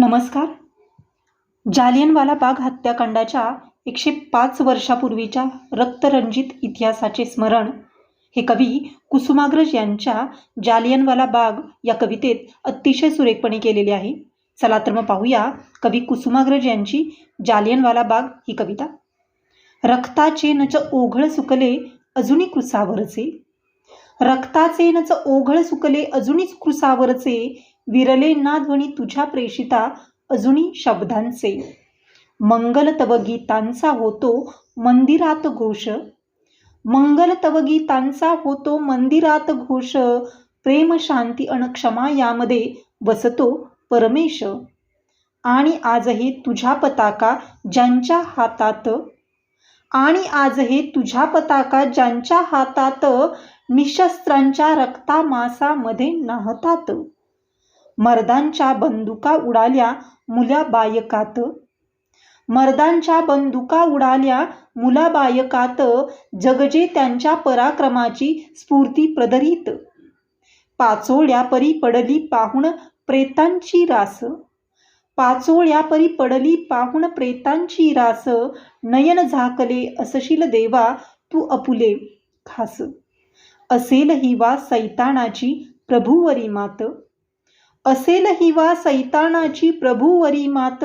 नमस्कार. जालियनवाला बाग हत्याकांडाच्या एकशे पाच वर्षापूर्वीच्या रक्तरंजित इतिहासाचे स्मरण हे कवी कुसुमाग्रज यांच्या जालियनवाला बाग या कवितेत अतिशय सुरेखपणे केलेले आहे. चला तर मग पाहूया कवी कुसुमाग्रज यांची जालियनवाला बाग ही कविता. रक्ताचे नच ओघळ सुकले अजूनही कृसावरचे. रक्ताचे नच ओघळ सुकले अजूनच कृसावरचे. विरले ना ध्वनी तुझ्या प्रेषिता अजूनी शब्दांचे. मंगल तव गीतांचा होतो मंदिरात घोष. मंगल तव गीतांचा होतो मंदिरात घोष. प्रेम शांती अन क्षमा यामध्ये वसतो परमेश. आणि आजही तुझ्या पताका ज्यांच्या हातात. आणि आजही तुझ्या पताका ज्यांच्या हातात निशस्त्रांच्या रक्तामासामध्ये नाहतात. मर्दांच्या बंदुका उडाल्या मुला बायकात मर्दांच्या बंदुका उडाल्या मुला बायकात जगजे त्यांच्या पराक्रमाची स्फूर्ती प्रदरित. पाचोळ्या परी पडली पाहुण प्रेतांची रास. पाचोळ्या परी पडली पाहुण प्रेतांची रास. नयन झाकले असशील देवा तू अपुले खास. असेल ही वा सैतानाची प्रभुवरी मात. असेल हिवा वा सैतानाची प्रभुवरी मात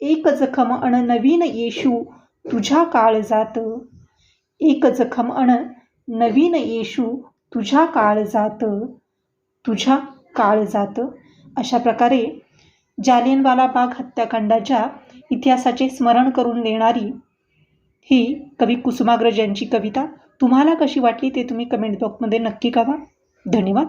एक जखम अण नवीन येशू तुझ्या काळजात एक जखम अण नवीन येशू तुझ्या काळजात तुझ्या काळजात अशा प्रकारे जालियनवाला बाग हत्याकांडाच्या इतिहासाचे स्मरण करून देणारी ही कवी कुसुमाग्रज यांची कविता. तुम्हाला कशी वाटली ते तुम्ही कमेंट बॉक्समध्ये नक्की कळवा. धन्यवाद.